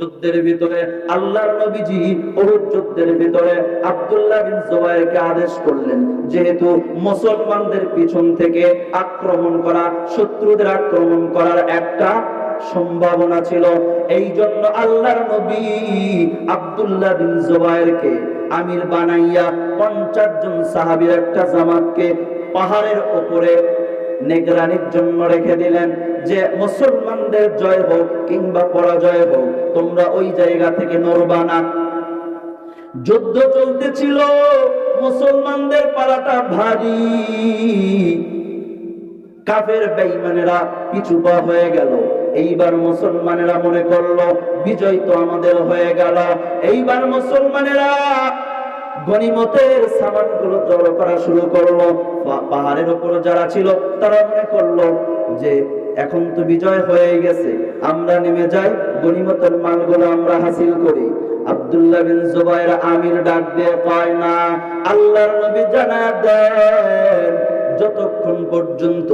যুদ্ধের ভিতরে, আল্লাহর নবীজি ওহুদ যুদ্ধের ভিতরে আব্দুল্লাহ বিন জুবাইরকে আদেশ করলেন, যেহেতু মুসলমানদের পিছন থেকে আক্রমণ করা, শত্রুদের আক্রমণ করার একটা সম্ভাবনা ছিল। এই জন্য আল্লাহর নবী আব্দুল্লাহ বিন জুবাইরকে আমির বানাইয়া পঞ্চাশ জন সাহাবীর একটা জামাতকে পাহাড়ের উপরে নিগরানির জন্য রেখে দিলেন যে মুসলমানদের জয় হোক কিংবা পরাজয় হোক, তোমরা ওই জায়গা থেকে নড়বা না। যুদ্ধ চলতেছিল, মুসলমানদের পাড়াটা ভারী। কাফের বেঈমানেরা পিছু পা হয়ে গেল। এইবার মুসলমানেরা মনে করল, বিজয় তো আমাদের হয়ে গেল। এইবার মুসলমানেরা গনিমতের সামানগুলো জড়ো করা শুরু করল। পাহাড়ের উপর যারা ছিল তারা মনে করল যে, এখন তো বিজয় হয়ে গেছে। আমরা নেমে যাই, গনিমতের মালগুলো আমরা হাসিল করি। আব্দুল্লাহ বিন জুবাইর আমির ডাক দিয়ে কয়, না, আল্লাহর নবী জানা দেন যতক্ষণ পর্যন্ত,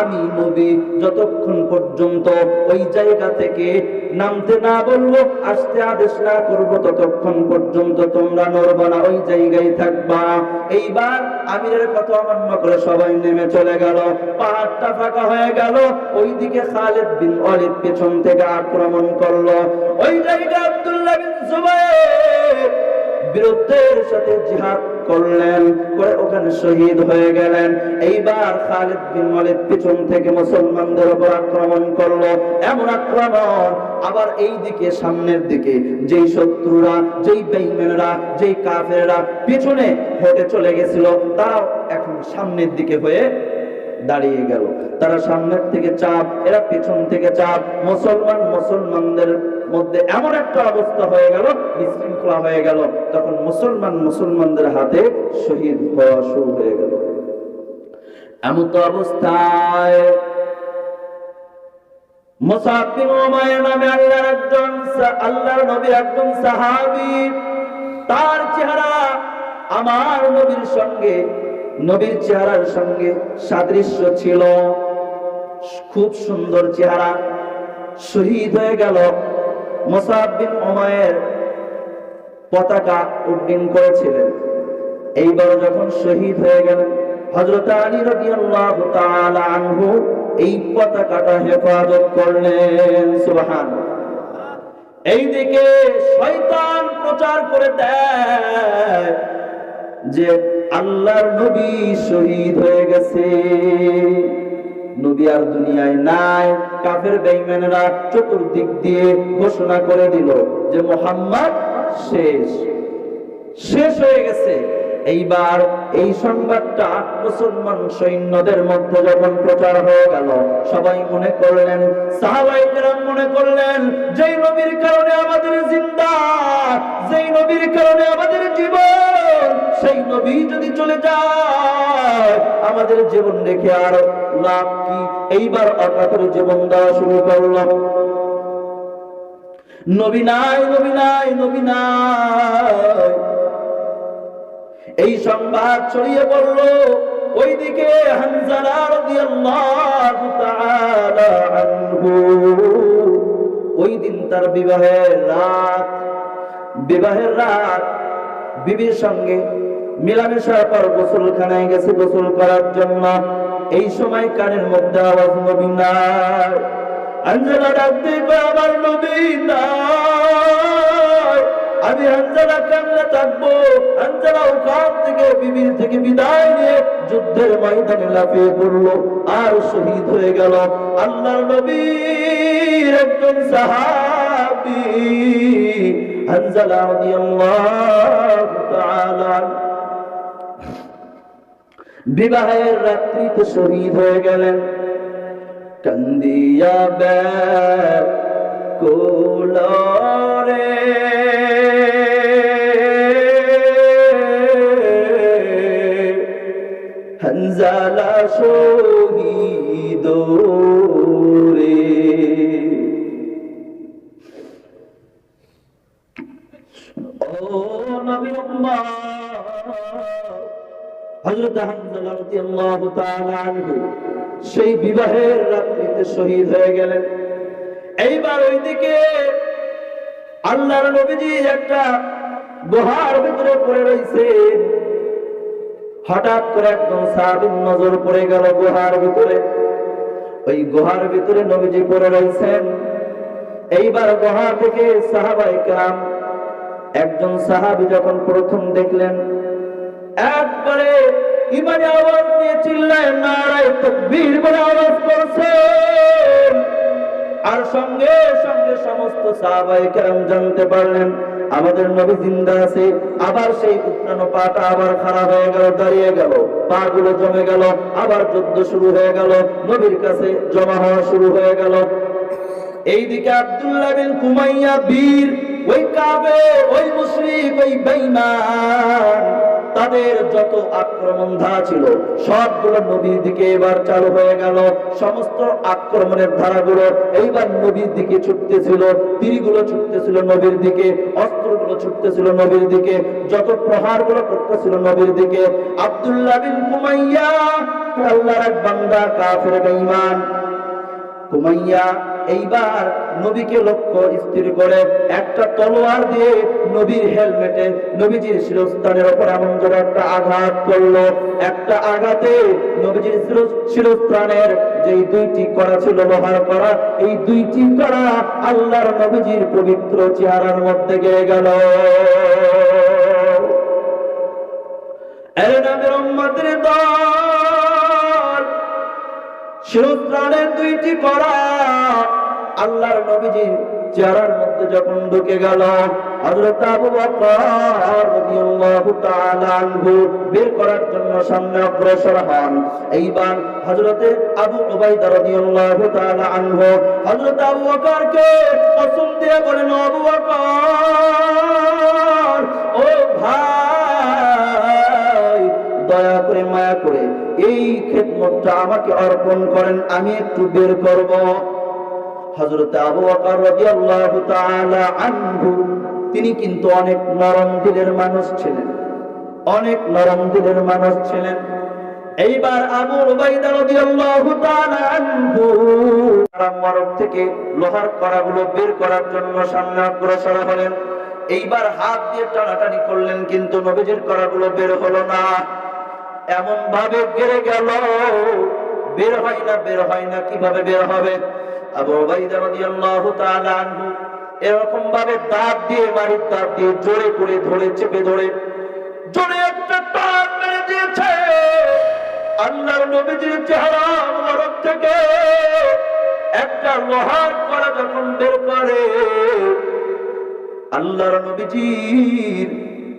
আমি নবী, যতক্ষণ পর্যন্ত ওই জায়গা থেকে নামতে না বলব, আসতে আদেশ না করব, ততক্ষণ পর্যন্ত তোমরা নড়বা না, ওই জায়গায় থাকবা। এইবার আমিরের কথা অমান্য করে সবাই নেমে চলে গেল। পাহাড়টা ফাঁকা হয়ে গেল। ওইদিকে খালিদ বিন ওয়ালিদ পেছন থেকে আক্রমণ করল। ওই জায়গায় আব্দুল্লাহ বিন জুবাইর। বিরুদ্ধের সাথে জিহাদ করলেন, করে ওখানে শহীদ হয়ে গেলেন। এইবার খালিদ বিন ওয়ালিদ পিছন থেকে মুসলমানদের উপর আক্রমণ করল। এমন আক্রমণ, আবার এই দিকে, সামনের দিকে। যেই শত্রুরা, যেই বেঈমানরা যেই কাফেররা পিছনে হেঁটে চলে গেছিল, তারাও এখন সামনের দিকে হয়ে দাঁড়িয়ে গেল। তারা সামনের থেকে চাপ, এরা পেছন থেকে চাপ, মুসলমান মুসলমানদের মধ্যে এমন একটা অবস্থা হয়ে গেল, বিশৃঙ্খলা হয়ে গেল। তখন মুসলমান মুসলমানদের হাতে শহীদ হওয়া শুরু হয়ে গেল। এমন তো অবস্থায় তার চেহারা আমার নবীর সঙ্গে নবীর চেহারার সঙ্গে সাদৃশ্য ছিল। খুব সুন্দর চেহারা। শহীদ হয়ে গেল মোসাব বিন উমাইর পতাকা উড্ডীন করেছিলেন। এইবার যখন শহীদ হয়ে গেলেন হজরত আলী আনহু এই পতাকাটা হেফাজত করলেন। সুবহান এইদিকে শয়তান প্রচার করে দেয় যে আল্লাহর নবী শহীদ হয়ে গেছে। নবী আর দুনিয়ায় নাই। কাফের বেঈমানেরা চতুর্দিক দিয়ে ঘোষণা করে দিল যে মোহাম্মদ শেষ। শেষ হয়ে গেছে। এইবার এই সংবাদটা মুসলমান সৈন্যদের মধ্যে যখন প্রচার হয়ে গেল, সবাই মনে করলেন মনে করলেন, যেই নবীর কারণে আমাদের জিন্দা, যেই নবীর কারণে আমাদের জীবন সেই নবী যদি চলে যায়, আমাদের জীবন রেখে আর লাভ কি? এইবার অকাতর জীবন দেওয়া শুরু করল নবী নাই নবী নাই নবী নাই। এই সংবাদ ছড়িয়ে পড়ল ওইদিকে ওই দিন তার বিবাহের রাত বিবাহের রাত, বিবির সঙ্গে মিলামেশার পর গোসলখানায় গেছে গোসল করার জন্য। এই সময় কানের মধ্যে আওয়াজ আঞ্জলা ডাকতে কয়, আমার আমি হানজালা কান্না থাকব। হানজালা ওখান থেকে বিবির থেকে বিদায় নিয়ে যুদ্ধের ময়দানে লাফিয়ে পড়ল আর শহীদ হয়ে গেল। আল্লাহর নবীর একজন সাহাবি হানজালা রাদিয়াল্লাহু বিবাহের রাত্রিতে শহীদ হয়ে গেলেন। কান্দিয়া কোলরে। হঞ্জালা শহীদ রে ও নবী উম্মাহ সেই বিবাহের রাত্রিতে শহীদ হয়ে গেলেন। এইবার ওইদিকে আল্লাহর নবীজি একটা গুহার ভিতরে পড়ে রয়েছে হঠাৎ করে একদম সাহাবীর নজর পড়ে গেল গুহার ভিতরে। ওই গুহার ভিতরে নবীজি পড়ে রয়েছেন এইবার গুহা থেকে সাহাবাই কাম একজন সাহাবি যখন প্রথম দেখলেন একবারে ইমানে আওয়াজ নিয়ে চিল্লায় নারায় তকবীর বলে আওয়াজ করছে। আর সঙ্গে সঙ্গে সমস্ত সাহাবাই কেরাম জানতে পারলেন, আমাদের নবী জিন্দা আছে, আবার সেই উত্তানো পাটা আবার খারাপ হয়ে গেল, দাঁড়িয়ে গেল পা গুলো জমে গেল, আবার যুদ্ধ শুরু হয়ে গেল, নবীর কাছে জমা হওয়া শুরু হয়ে গেল। এইদিকে আব্দুল্লাহ বিন কুমাইয়া বীর ওই কাবে, ওই মুশরিক, ওই বেঈমান, তাদের যত আক্রমণ ধারা ছিল, সবগুলো নবীর দিকে এবার চালু হয়ে গেল। সমস্ত আক্রমণের ধারাগুলো এইবার নবীর দিকে ছুটতেছিল, তীরগুলো ছুটতেছিল নবীর দিকে, অস্ত্রগুলো ছুটতেছিল নবীর দিকে, যত প্রহারগুলো করতেছিল নবীর দিকে। আব্দুল্লাহ বিন কুমাইয়া আল্লাহর এক বান্দা কাফের বেঈমান। কুমাইয়া এইবার নবীকে লক্ষ্য স্থির করে একটা তলোয়ার দিয়ে নবীর হেলমেটে নবীজির শিরস্থানের উপর এমন জোরে একটা আঘাত করল। একটা আঘাতে নবীজির শিরস্থানের যেই দুইটি করা ছিল লোহার করা, এই দুইটি করা আল্লাহর নবীজির পবিত্র চেহারার মধ্যে গিয়ে গেল। এর শিরস্ত্রাণের দুইটি করা আল্লাহর নবীজি চেহারার মধ্যে যখন ঢুকে গেল, হযরত আবু বকর রাদিয়াল্লাহু তাআলা বের করার জন্য সামনে অগ্রসর হন। এইবার হযরতে আবু উবাইদা রাদিয়াল্লাহু তাআলা আনহু হযরত আবু বকরকে কসম দিয়ে বলেন আবু ও ভাই, দয়া করে মায়া করে এই খেদমতটা আমাকে অর্পণ করেন, আমি একটু বের করব। হযরত আবু বকর তিনি কিন্তু অনেক নরম দিলের মানুষ ছিলেন, অনেক নরম দিলের মানুষ ছিলেন। এইবার থেকে লোহার বের করার জন্য সামনে অগ্রসর হলেন। এইবার হাত দিয়ে টানাটানি করলেন, কিন্তু নবীজির কড়াগুলো বের হলো না। এমন ভাবে গেড়ে গেল, বের হয় না, বের হয় না, কীভাবে বের হবে? এরকম ভাবে দাঁত দিয়ে মারির দাঁত দিয়ে জোরে করে ধরে, চেপে ধরে, জোরে একটা টান মেরে দিয়েছে। আল্লাহর নবীজির চেহারা মোবারক থেকে একটা লোহার কড়া যখন বের করে, আল্লাহর নবীজির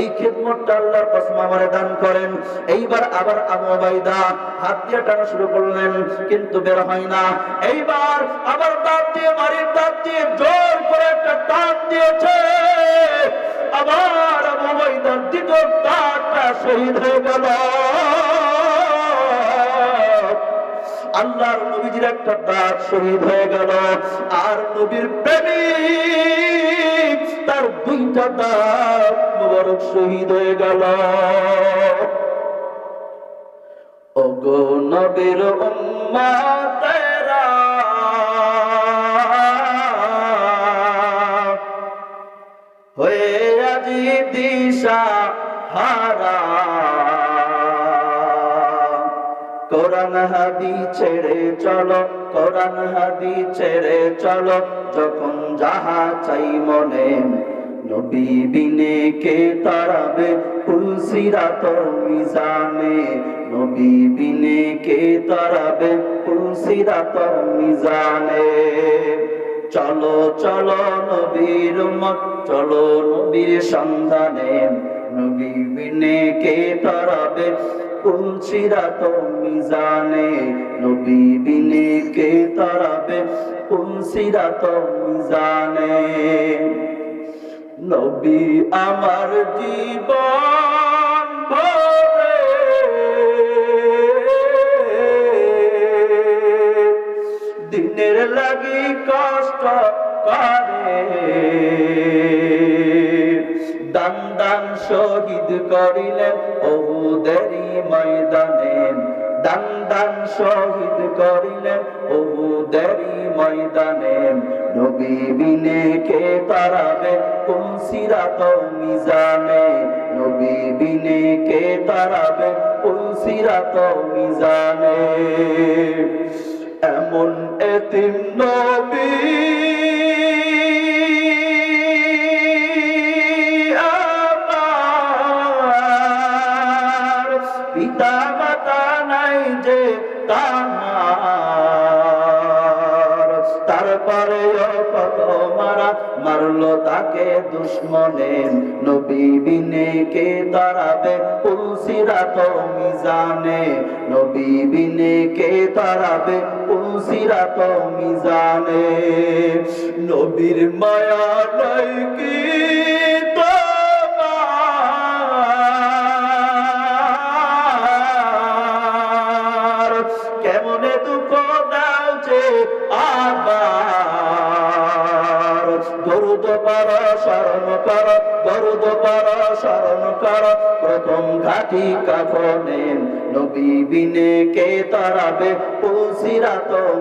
এই খেদমতটা আল্লাহর কসম আমারে দান করেন। এইবার আবার আবু ওবাইদা হাত দিয়ে টানা শুরু করলেন, কিন্তু বের হয় না। এইবার আবার দাঁত দিয়ে মারির দাঁত দিয়ে, জোর করে একটা টান দিয়েছে। আবার আবু ওবাইদার দ্বিতীয় দাঁতটা শহীদ হয়ে গেল। আল্লাহর নবীজির একটা দাঁত শহীদ হয়ে গেল। আর নবীর প্রেমিক তার দুইটা দাঁত মোবারক শহীদ হয়ে গেল। উম্মাতেরা। হয়ে দিশা হারা। কোরআন হাদি ছেড়ে চলো। কোরআন হাদি ছেড়ে চলো, যখন যাহা চাই মনে। নবী বিনে কে তারাবে মিজানে। নবী বিনে কে তারাবে ফুলসিরাত মিজানে। চলো চলো নবীর মত চলো নবীর সন্ধানে। নবী কে তরাবে কোন সিরাত মিজানে নবী আমার জীব দিনের লাগি কষ্ট করে। দান দান শহীদ করিলেন বহুদেরই ময়দানে। দান দান শহীদ করিলেন বহুদেরই ময়দানে। নবী বিনে কে তারাবে কোন সিরাত মিজানে? নবী বিনে কে তারাবে কোন সিরাত মিজানে? এমন এতিম নবী দুশ্মনে নবী বিনে কে তারাবে? পুলসিরা তো মিজানে। নবী বিনে কে তারাবে? পুলসিরা তো মিজানে। নবীর মায়া নাই কি? নবী বিনে কে তারাবে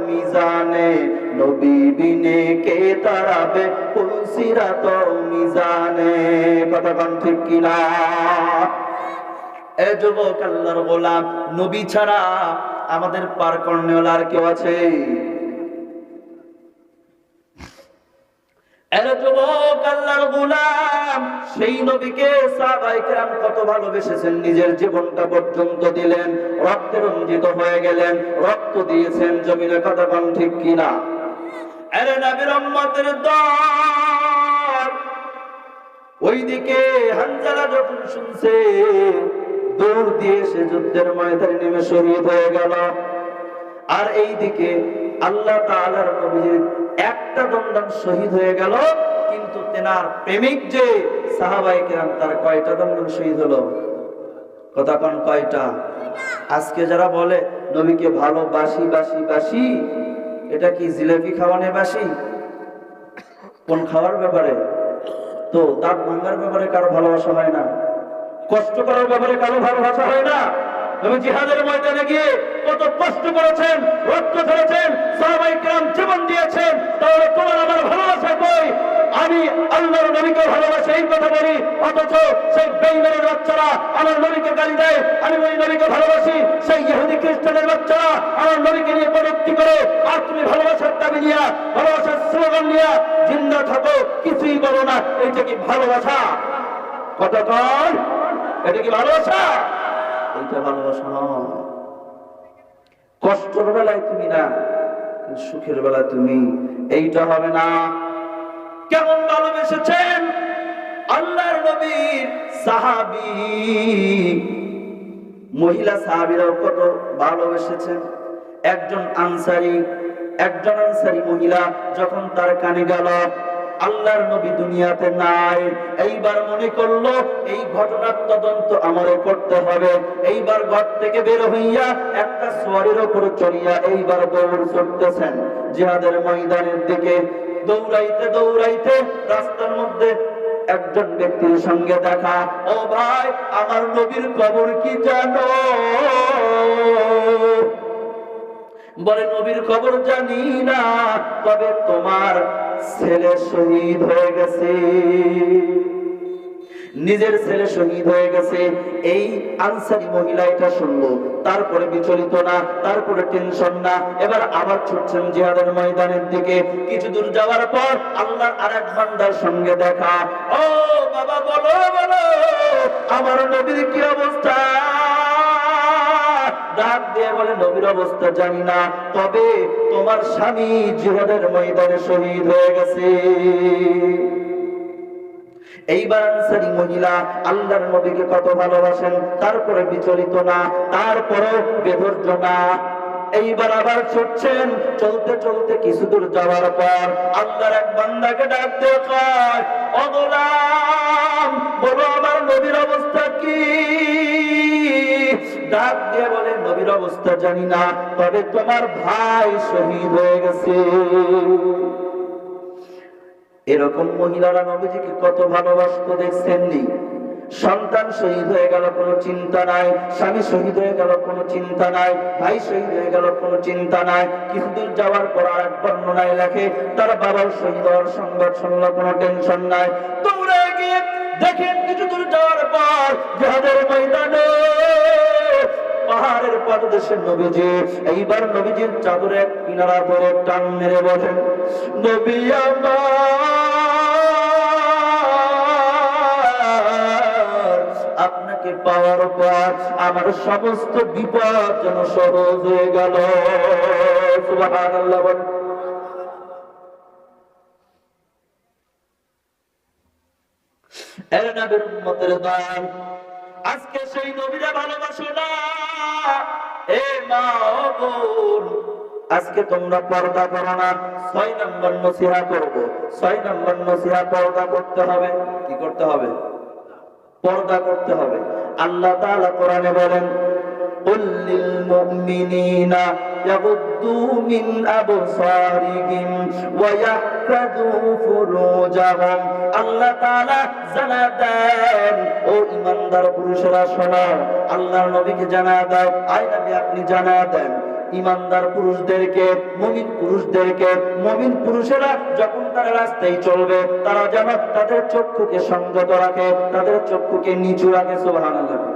মিজানে? নবী বিনে কে তারাবে মিজানে? কথা কন ঠিক কিনা? এ যুবক আল্লাহর গোলাম, নবী ছাড়া আমাদের পার কর্ণেওয়ালা আর কেউ আছে এর যুবক আল্লাহর গোলাম সেই নবীকে কত ভালোবেসেছেন, নিজের জীবনটা পর্যন্ত দিলেন রঞ্জিত হয়ে গেলেন, রক্ত দিয়েছেন, জমিনে ঠিক ওইদিকে যখন শুনছে, দৌড় দিয়ে সে যুদ্ধের ময়দানে নেমে শহীদ হয়ে গেল। আর এইদিকে আল্লাহ তাআলার নবীর একটা দণ্ডন শহীদ হয়ে গেল, কিন্তু তেনার প্রেমিক যে সাহাবাই কেরাম, তার কয়টা দণ্ডন শহীদ হলো? কথা কোন কয়টা? আজকে যারা বলে, নবীকে ভালোবাসি, বাসি বাসি, এটা কি জিলাপি খাওয়ানে বাসি? কোন খাওয়ার ব্যাপারে? তো দাঁত ভাঙ্গার ব্যাপারে কারও ভালোবাসা হয় না। কষ্ট করার ব্যাপারে কারও ভালোবাসা হয় না। জিহাদের ময়দানে গিয়ে কষ্ট করেছেন, রক্ত ধরেছেন সাহাবাই কেরাম জীবন দিয়েছেন, তাহলে তোমার আমার ভালোবাসা কই? আমি আল্লাহর নবীকে ভালোবাসি, এই কথা বলি, অথচ সেই বেইমানের বাচ্চারা আমার নবীকে গালি দেয়। আমি ওই নবীকে ভালোবাসি? সেই ইহুদি খ্রিস্টানের বাচ্চারা আমার নবীকে নিয়ে কটূক্তি করে। আর তুমি ভালোবাসার দাবি নিয়া, ভালোবাসার স্লোগান নিয়া জিন্দা থাকো, কিছুই বলো না এইটা কি ভালোবাসা? কতক্ষণ এটা কি ভালোবাসা? এইটা ভালোবাসা নয়। কষ্টের বেলায় তুমি না সুখের বেলায় তুমি, এইটা হবে না। কেমন ভালোবেসেছেন? আল্লাহর নবীর সাহাবি। মহিলা সাহাবীরাও কত ভালোবেসেছেন। একজন আনসারি একজন আনসারি মহিলা যখন তার কানে গেল আল্লাহর নবী দুনিয়াতে নাই। এইবার মনে করল, এই ঘটনার তদন্ত আমারে করতে হবে। এইবার ঘর থেকে বের হইয়া একটা সোয়ারের উপর চড়িয়া এইবার দৌড় চড়তেছেন। জিহাদের ময়দানের দিকে দৌড়াইতে দৌড়াইতে রাস্তার মধ্যে একজন ব্যক্তির সঙ্গে দেখা, ও ভাই, আমার নবীর খবর কি জানো? বলে, নবীর খবর জানি না, তবে তোমার ছেলে শহীদ হয়ে গেছে। নিজের ছেলে শহীদ হয়ে গেছে। এই আনসারি মহিলা এটা শুনলো। তারপরে বিচলিত না, তারপরে টেনশন না। এবার আবার ছুটছেন জিহাদের ময়দানের দিকে। কিছু দূর যাওয়ার পর আল্লাহর আরেক বান্দার সঙ্গে দেখা। ও বাবা, বলো বলো, আমার নবীর কি অবস্থা? ডাক দিয়ে বলে, নবীর অবস্থা জানি না, তবে তোমার স্বামী জিহাদের ময়দানে শহীদ হয়ে গেছে। এইবার আনসারি মহিলা আল্লাহর নবীকে কত ভালোবাসেন, তারপরে বিচলিত না তারপরে বেধৈর্য না। এইবার আবার ছুটছেন, চলতে চলতে কিছু দূর যাওয়ার পর আল্লাহর এক বান্দাকে ডাক দিয়ে কয় ও বলো আমার নবীর অবস্থা কি? ডাক দিয়ে বলে, নবীর অবস্থা জানি না, তবে তোমার ভাই শহীদ হয়ে গেছে। এরকম মহিলারা নবীজিকে কত ভালোবাসতো, দেখছেননি? সন্তান শহীদ হয়ে গেল, কোনো চিন্তা নাই। স্বামী শহীদ হয়ে গেল, কোনো চিন্তা নাই। ভাই শহীদ হয়ে গেল, কোনো চিন্তা নাই। কিছুদূর যাওয়ার পর আর এক বর্ণনায় লেখে, তার বাবার শহীদ হওয়ার সংবাদ শুনলো, কোনো টেনশন নাই। দৌড়ে গিয়ে দেখেন, কিছু দূর যাওয়ার পর যাদের ময়দানে পাহাড়ের পাদদেশে নবীজি, এইবার নবীজির চাদরে এক কিনারা ধরে টান মেরে বসেন নবী আপনাকে পাওয়ার পর আমার সমস্ত বিপদ যেন সহজ হয়ে গেল বলেন। আজকে সেই নবীরা ভালোবাসো না আজকে তোমরা পর্দা করো না ছয় নম্বর নসিহা করব ছয় নম্বর নসিহা পর্দা করতে হবে কি করতে হবে পর্দা করতে হবে আল্লাহ তাআলা কোরআনে বলেন قل للمؤمنين يغضوا من أبصارهم ويحفظوا فروجهم আল্লাহ তাআলা জানা দেন ও ইমানদার পুরুষেরা শোনো আল্লাহর নবীকে জানা দাও আয় নবী আপনি জানা দেন ইমানদার পুরুষদেরকে মমিন পুরুষদেরকে মমিন পুরুষেরা যখন তারা রাস্তায় চলবে তারা যেন তাদের চক্ষুকে সংযত রাখে তাদের চক্ষুকে নিচু রাখে সুবহানাল্লাহ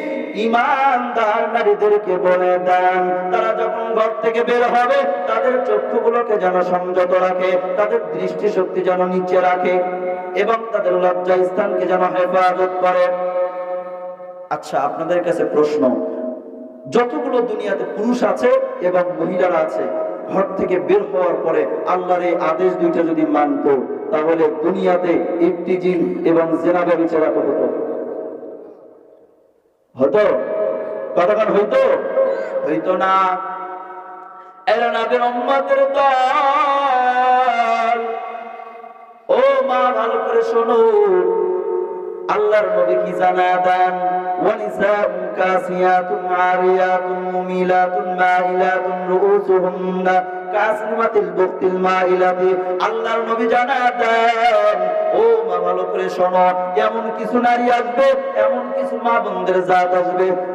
ইমানদার নারীদেরকে বলে দেন। তারা যখন ঘর থেকে বের হবে, তাদের চক্ষুগুলোকে যেন সংযত রাখে, তাদের দৃষ্টি শক্তি যেন নিচে রাখে এবং তাদের লজ্জা স্থানকে যেন হেফাজত করে। আচ্ছা আপনাদের কাছে প্রশ্ন। যতগুলো দুনিয়াতে পুরুষ আছে এবং মহিলারা আছে, ঘর থেকে বের হওয়ার পরে আল্লাহর এই আদেশ দুইটা যদি মানত, তাহলে দুনিয়াতে ইফতিজিন এবং জেনাবে বিচারা হতো। হতো কতক্ষণ হইতো? হইতো না। ও মা, ভালো করে শোনো। আল্লাহর নবী কি জানা দেন? মুমিলাতুন মাইলাতুন রুউসুহুন্না। কিছু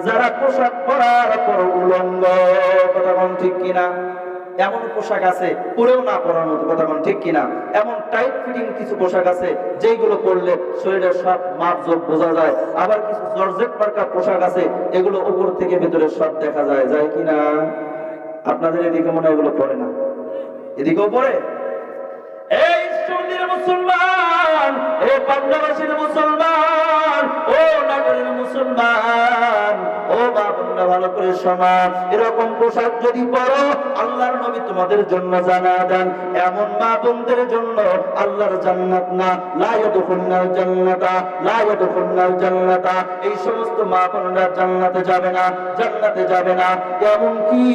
যারা পোশাক পরার পর উলঙ্গ। কথা কোন ঠিক কিনা? এমন পোশাক আছে, পরেও না পরার কথা কোন ঠিক কিনা? এমন টাইট ফিটিং কিছু পোশাক আছে যেগুলো পরলে শরীরের সব মাপ যোগ বোঝা যায়। আবার কিছু জর্জেট মার্কা পোশাক আছে, এগুলো উপর থেকে ভেতরে সব দেখা যায় যায় কিনা? আপনাদের এদিকে মনে হয় ওগুলো পড়ে না। এদিকেও সৌদির মুসলমান এ বাংলাদেশের মুসলমান, ও নগরের মুসলমান, ও বাবুরা ভালো করে শোনা। এরকম পোশাক যদি পরো, আল্লাহর নবী তোমাদের জন্য জানা দেন। এমন মা বোনদের জন্য আল্লাহর জান্নাত না। লা ইয়াদখুলনাল জান্নাতা, লা ইয়াদখুলনাল জান্নাতা। এই সমস্ত মা বোনরা জান্নাতে যাবে না, জান্নাতে যাবে না। এমন কি?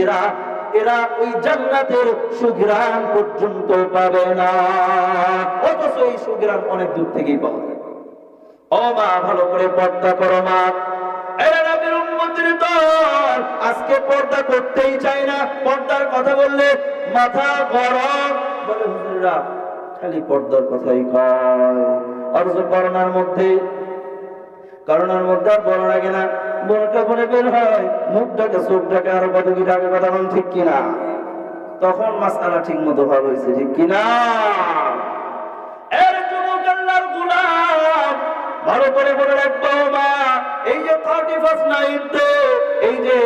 এরা এরা ওই জান্নাতের সুগ্রাম পর্যন্ত পাবে না। অথচ এই সুগ্রাম অনেক দূর থেকেই পাওয়া যায়। ও মা, ভালো করে পর্দা করো মা। আজকে পর্দা করতেই চায় না। পর্দার কথা বললে মাথা গরম। বলে, হুজুররা, খালি পর্দার কথাই কয়। অথচ করোনার মধ্যে করোনার মধ্যে আর বড় লাগে না। বোরকা পরে বের হয় মুখ ডাকে চোখ ডাকে আরও কত কি ডাকে কথা বলেন ঠিক কিনা? তখন মাসালা ঠিক মতো ভালো হয়েছে, ঠিক কিনা? এর যুবক ভালো করে বলে রাখব মা, এই যে থার্টি ফার্স্ট নাইট তো, এই যে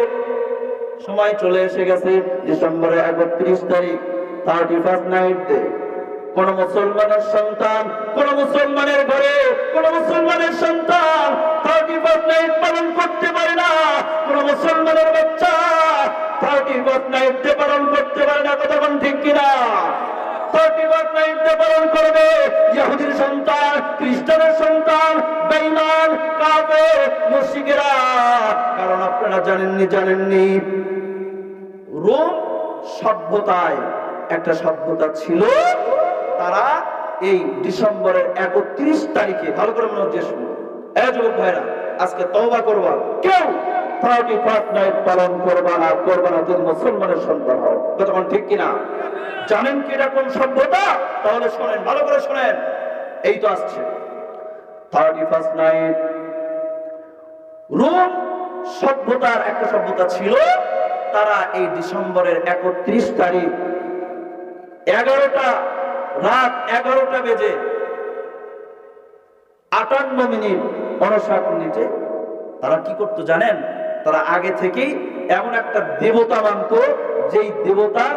সময় চলে এসে গেছে, ডিসেম্বরের একত্রিশ তারিখ থার্টি ফার্স্ট নাইট ডে কোন মুসলমানের সন্তান, কোন মুসলমানের ঘরে, কোন মুসলমানের সন্তান থার্টি ফার্স্ট নাইট পালন করতে পারে না। কোন মুসলমানের বাচ্চা থার্টি নাইট পালন করতে পারে না। কথা কোন ঠিক কিনা? সন্তান, খ্রিস্টানের সন্তান কারণ আপনারা জানেননি জানেননি, রোম সভ্যতায় একটা সভ্যতা ছিল তারা এই ডিসেম্বরের একত্রিশ তারিখে, ভালো করে মনে হচ্ছে যুবক ভাইরা, আজকে তওবা করবা। কেউ নাইট পালন করবা না করবা না, যদি মুসলমানের সন্তান হও। ঠিক কিনা? জানেন কি সভ্যতা? তাহলে শোনেন, ভালো করে শোনেন। এই তো আসছে। থার্টি ফার্স্ট নাইট রোম সভ্যতার একটা সভ্যতা ছিল, তারা এই ডিসেম্বরের একত্রিশ তারিখ এগারোটা রাত এগারোটা বেজে আটান্ন মিনিট উনষাট মিনিটে তারা কি করতো জানেন? তারা আগে থেকেই এমন একটা দেবতা মানত, যেই দেবতার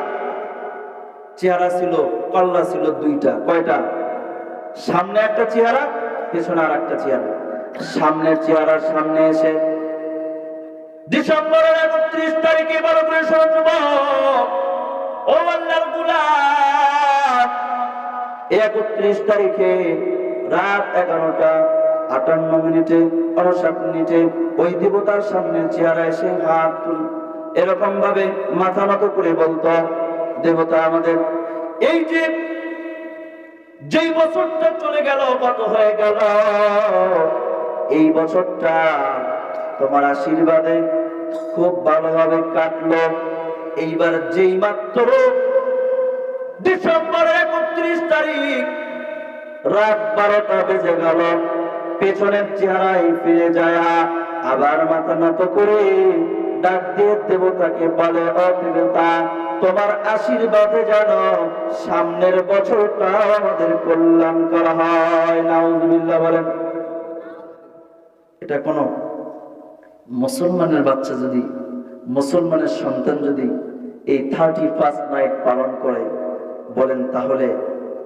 চেহারা ছিল, কল্লা ছিল দুইটা। কয়টা? সামনে একটা চেহারা, পেছনে আর একটা চেহারা। সামনের চেহারার সামনে এসে ডিসেম্বরের একত্রিশ তারিখে বড় করে ও আল্লাহর গুলাম একত্রিশ তারিখে রাত এগারোটা আটান্ন মিনিটে উনষাট মিনিটে ওই দেবতার সামনে চেহারা এসে হাত তুল। এরকম ভাবে মাথা নত করে বলতো, দেবতা আমাদের, এই যে যেই বছরটা চলে গেল, কত হয়ে গেল? এই বছরটা তোমার আশীর্বাদে খুব ভালোভাবে কাটলো। এইবার যেই মাত্র ডিসেম্বরের একত্রিশ তারিখ। রাত বারোটা বেজে গেল। পেছনের চেহারায় ফিরে যায় আবার মাথা নত করে ডাক দিয়ে দেবতাকে বলে, ও তোমার আশীর্বাদে যেন সামনের বছরটা আমাদের কল্যাণ করা হয়। নাউজুবিল্লাহ বলেন। এটা কোনো মুসলমানের বাচ্চা যদি, মুসলমানের সন্তান যদি এই থার্টি ফার্স্ট নাইট পালন করে বলেন, তাহলে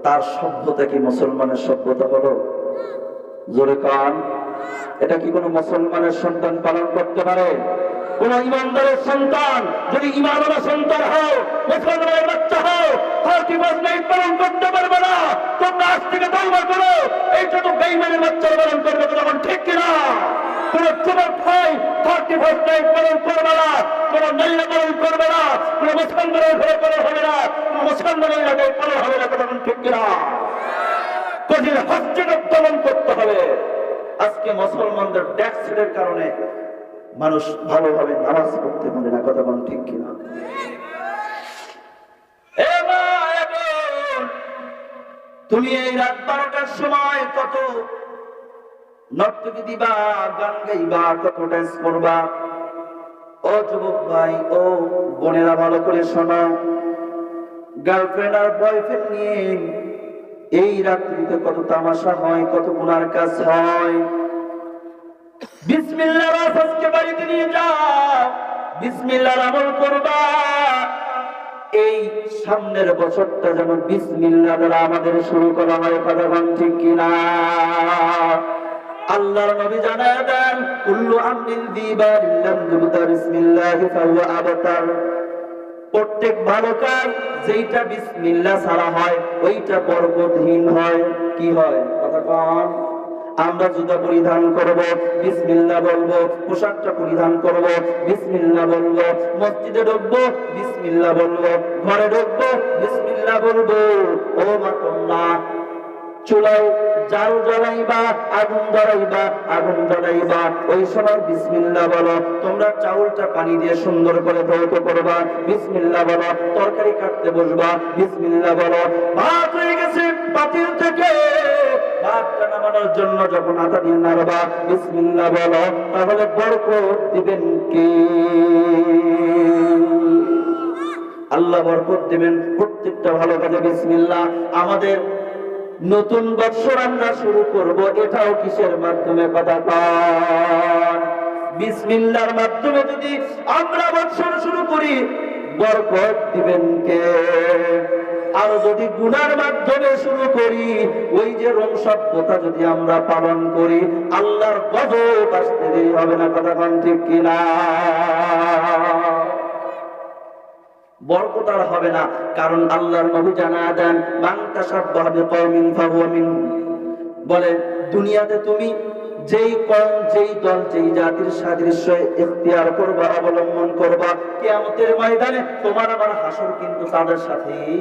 তার সভ্যতা কি মুসলমানের সভ্যতা হলো জোরে কান। এটা কি কোনো মুসলমানের সন্তান পালন করতে পারে? কোন ইমানদারের সন্তান যদি ইমানওয়ালা সন্তান হও, মুসলমানের বাচ্চা হও থার্টি ফার্স্ট নাইট পালন করতে পারবে না। তোমরা আজ থেকে তওবা করো। এইটা তো বেঈমানের বাচ্চারা পালন করবে তখন ঠিক কিনা? কোন যুবক ভাই করবে না, কোন করবে না, কোন ঘরে হবে না, কোন মুসলমানের হবে না তখন ঠিক কিনা। কঠিন হস্তক্ষেপ করতে হবে। আজকে মুসলমানদের ট্যাক্সের কারণে মানুষ ভালোভাবে নামাজ পড়তে পারে না, কথা কোন ঠিক কিনা? তুমি এই রাত বারোটার সময় কত নর্তকী দিবা, গান গাইবা কত করবা। ও যুবক ভাই, ও বোনেরা ভালো করে গার্লফ্রেন্ড আর বয়ফ্রেন্ড নিয়ে এই রাত্রিতে কত তামাশা হয়, কত গুনার কাজ হয়। আসাসকে বাড়িতে নিয়ে আমল করবা। এই সামনের বছরটা যেন বিসমিল্লাহ দ্বারা আমাদের শুরু করা হয়, কথা ঠিক কিনা? আল্লাহর নবী জানায় দেন, কুল্লু আমরিন দিবার ইল্লাম যুবতা বিসমিল্লাহ ফাহুয়া আবতার। প্রত্যেক ভালো কাজ যেইটা বিসমিল্লাহ ছাড়া হয়, ওইটা বরকতহীন হয়। কি হয়? কথা কন। আমরা জুতা পরিধান করব, বিসমিল্লাহ বলব, পোশাকটা পরিধান করব, বিসমিল্লাহ বলব, মসজিদে ঢুকবো, বিসমিল্লাহ বলব, ঘরে ঢুকবো, বিসমিল্লাহ বলব। ও মা তোমরা চুলায় জাল জ্বলাইবা, আগুন ধরাইবা আগুন ধরাইবা। ওই সময় বিসমিল্লাহ বলো, তোমরা চাউলটা পানি দিয়ে সুন্দর করে ধৌত করবা। বিসমিল্লাহ বলো, তরকারি কাটতে বসবা। বিসমিল্লাহ বলো, ভাত হয়ে গেছে পাতিল থেকে। ভাতটা নামানোর জন্য যখন আটা দিয়ে নাড়বা, বিসমিল্লাহ বলো, তাহলে বরকত দিবেন কে? আল্লাহ বরকত দিবেন প্রত্যেকটা ভালো কাজে বিসমিল্লাহ। আমাদের নতুন বৎসর আমরা শুরু করব, এটাও কিসের মাধ্যমে কথা কন? বিসমিল্লাহর মাধ্যমে যদি আমরা বৎসর শুরু করি, বরকত দিবেন কে? আর যদি গুনার মাধ্যমে শুরু করি, ওই যে রোম সভ্যতা যদি আমরা পালন করি, আল্লাহর গজব আসতে হবে না, কথা ঠিক কিনা? বরকত আর হবে না, কারণ আল্লাহর নবী জানা দেন, মান তাসাব্বাহা বিকওমিন ফাহুয়া মিনহুম বলে, দুনিয়াতে তুমি যেই কম যেই দল, যেই জাতির সাদৃশ্য ইখতিয়ার করবা, অবলম্বন করবা, কিয়ামতের ময়দানে তোমার আমার হাসর কিন্তু তাদের সাথেই।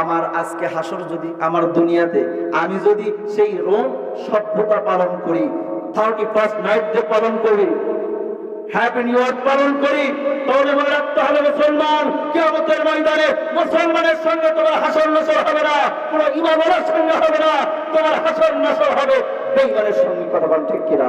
আমার আজকে হাসর যদি আমার দুনিয়াতে, আমি যদি সেই রোম সভ্যতা পালন করি থার্টি ফার্স্ট নাইট ডে পালন করি হ্যাপি নিউ পালন করি। তাহলে মনে রাখতে হবে মুসলমান কেমতের ময়দানে মুসলমানের সঙ্গে তোমার হাসন নসর হবে না, কোনো ইমামের সঙ্গে হবে না, তোমার হাসর নসর হবে। বেঙ্গলের সঙ্গে কথা বল ঠিক কিনা?